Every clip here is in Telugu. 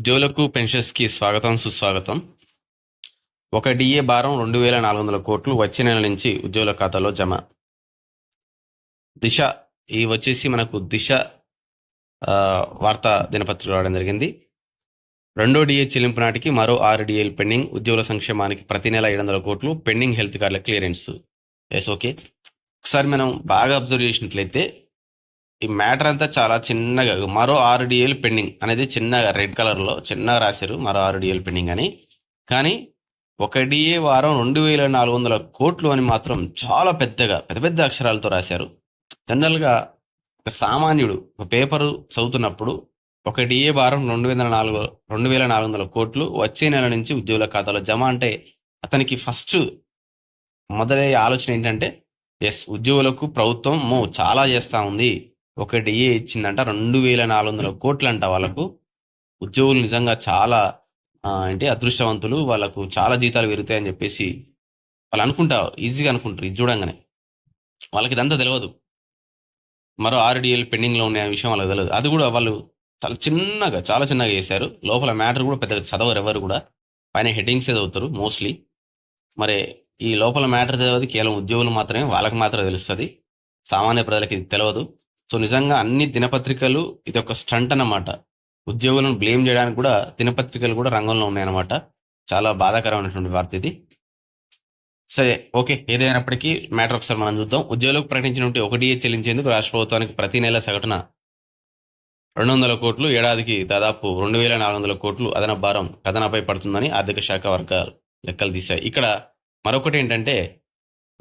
ఉద్యోగులకు పెన్షన్స్కి స్వాగతం సుస్వాగతం. ఒక డిఏ భారం రెండు వేల నాలుగు వందల కోట్లు వచ్చే నెల నుంచి ఉద్యోగుల ఖాతాలో జమ. దిశ ఈ వచ్చేసి మనకు దిశ వార్తా దినపత్రిక రావడం జరిగింది. రెండో డిఏ చెల్లింపు నాటికి మరో ఆరు డిఏలు పెండింగ్. ఉద్యోగుల సంక్షేమానికి ప్రతి నెల ఏడు వందల కోట్లు పెండింగ్ హెల్త్ కార్డుల క్లియరెన్స్. Yes okay. ఒకసారి మనం బాగా అబ్జర్వ్ చేసినట్లయితే ఈ మ్యాటర్ అంతా చాలా చిన్నగా మరో ఆరు డిఎల్ పెండింగ్ అనేది చిన్నగా రెడ్ కలర్లో చిన్నగా రాశారు మరో ఆరు డిఎల్ పెండింగ్ అని. కానీ ఒక డిఏ వారం రెండు వేల నాలుగు వందల కోట్లు అని మాత్రం చాలా పెద్దగా పెద్ద పెద్ద అక్షరాలతో రాశారు. జనరల్గా ఒక సామాన్యుడు ఒక పేపరు చదువుతున్నప్పుడు ఒక డిఏ వారం రెండు వేల నాలుగు రెండు వేల నాలుగు వందల కోట్లు వచ్చే నెల నుంచి ఉద్యోగుల ఖాతాలో జమ అంటే అతనికి ఫస్ట్ మొదలయ్యే ఆలోచన ఏంటంటే ఎస్ ఉద్యోగులకు ప్రభుత్వం చాలా చేస్తూ ఉంది ఒక డిఏ ఇచ్చిందంట. రెండు వేల నాలుగు వందల కోట్లు అంట వాళ్ళకు. ఉద్యోగులు నిజంగా చాలా అంటే అదృష్టవంతులు. వాళ్ళకు చాలా జీతాలు పెరుగుతాయని చెప్పేసి వాళ్ళు అనుకుంటా ఈజీగా అనుకుంటారు. ఇది చూడంగానే వాళ్ళకి ఇదంతా తెలియదు మరో ఆరు డిఏలు పెండింగ్లో ఉన్నాయి విషయం వాళ్ళకి తెలియదు అది కూడా వాళ్ళు చాలా చిన్నగా చాలా చిన్నగా చేశారు. లోపల మ్యాటర్ కూడా పెద్దగా చదవరు ఎవరు కూడా. పైన హెడ్డింగ్స్ చదువుతారు మోస్ట్లీ. మరి ఈ లోపల మ్యాటర్ తెలియదు కేవలం ఉద్యోగులు మాత్రమే వాళ్ళకి మాత్రమే తెలుస్తుంది. సామాన్య ప్రజలకి ఇది తెలియదు సో నిజంగా అన్ని దినపత్రికలు ఇది ఒక స్టంట్ అన్నమాట. ఉద్యోగులను బ్లేమ్ చేయడానికి కూడా దినపత్రికలు కూడా రంగంలో ఉన్నాయన్నమాట. చాలా బాధాకరమైనటువంటి వార్త ఇది. సరే ఓకే. ఏదైనప్పటికీ మ్యాటర్ ఒకసారి మనం చూద్దాం. ఉద్యోగులకు ప్రకటించినటువంటి ఒకటి చెల్లించేందుకు రాష్ట్ర ప్రభుత్వానికి ప్రతి నెల సగటున రెండు వందల కోట్లు ఏడాదికి దాదాపు రెండు వేల నాలుగు వందల కోట్లు అదన భారం కథనపై పడుతుందని ఆర్థిక శాఖ వర్గాలు లెక్కలు తీశాయి. ఇక్కడ మరొకటి ఏంటంటే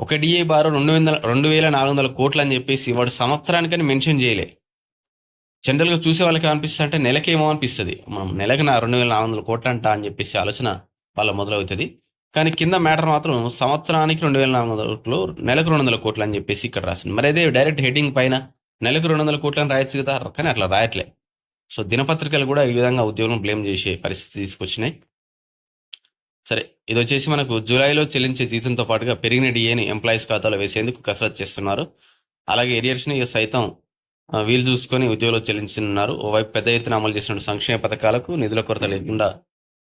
ఒక డిఏ బారు రెండు వందల రెండు వేల నాలుగు వందల కోట్లు అని చెప్పేసి వాడు సంవత్సరానికని మెన్షన్ చేయలే. జనరల్గా చూసే వాళ్ళకి అనిపిస్తుంది అంటే నెలకేమో అనిపిస్తుంది. మనం నెలకు నా రెండు వేల నాలుగు వందల కోట్లు అంట అని చెప్పేసి ఆలోచన వాళ్ళ మొదలవుతుంది. కానీ కింద మ్యాటర్ మాత్రం సంవత్సరానికి రెండు వేల నాలుగు వందల కోట్లు నెలకు రెండు వందల కోట్లు అని చెప్పేసి ఇక్కడ రాసింది. మరి అదే డైరెక్ట్ హెడ్డింగ్ పైన నెలకు రెండు వందల కోట్లు అని రాయొచ్చు కదా కానీ అట్లా రాయట్లే. సో దినపత్రికలు కూడా ఈ విధంగా ఉద్యోగం బ్లేమ్ చేసే పరిస్థితి తీసుకొచ్చినాయి. సరే ఇది వచ్చేసి మనకు జూలైలో చెల్లించే జీతంతో పాటుగా పెరిగిన డిఏని ఎంప్లాయీస్ ఖాతాలో వేసేందుకు కసరత్తు చేస్తున్నారు. అలాగే ఏరియర్స్ని సైతం వీలు చూసుకొని ఉద్యోగులు చెల్లించనున్నారు. ఓవైపు పెద్ద ఎత్తున అమలు చేసిన సంక్షేమ పథకాలకు నిధుల కొరత లేకుండా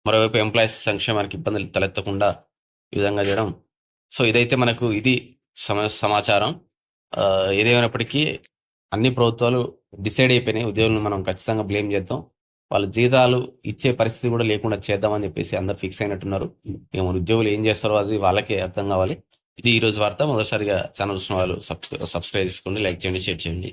మరోవైపు ఎంప్లాయీస్ సంక్షేమానికి ఇబ్బందులు తలెత్తకుండా ఈ విధంగా చేయడం. సో ఇదైతే మనకు ఇది సమ సమాచారం. ఏదేమైనప్పటికీ అన్ని ప్రభుత్వాలు డిసైడ్ అయిపోయినాయి. ఉద్యోగులను మనం ఖచ్చితంగా బ్లేమ్ చేద్దాం. వాళ్ళ జీతాలు ఇచ్చే పరిస్థితి కూడా లేకుండా చేద్దామని చెప్పేసి అందరు ఫిక్స్ అయినట్టున్నారు. ఏమో ఉద్యోగులు ఏం చేస్తారో అది వాళ్ళకే అర్థం కావాలి. ఇది ఈ రోజు వార్త. మొదటిసారిగా ఛానల్ చూసిన వాళ్ళు సబ్స్క్రైబ్ చేసుకోండి లైక్ చేయండి షేర్ చేయండి.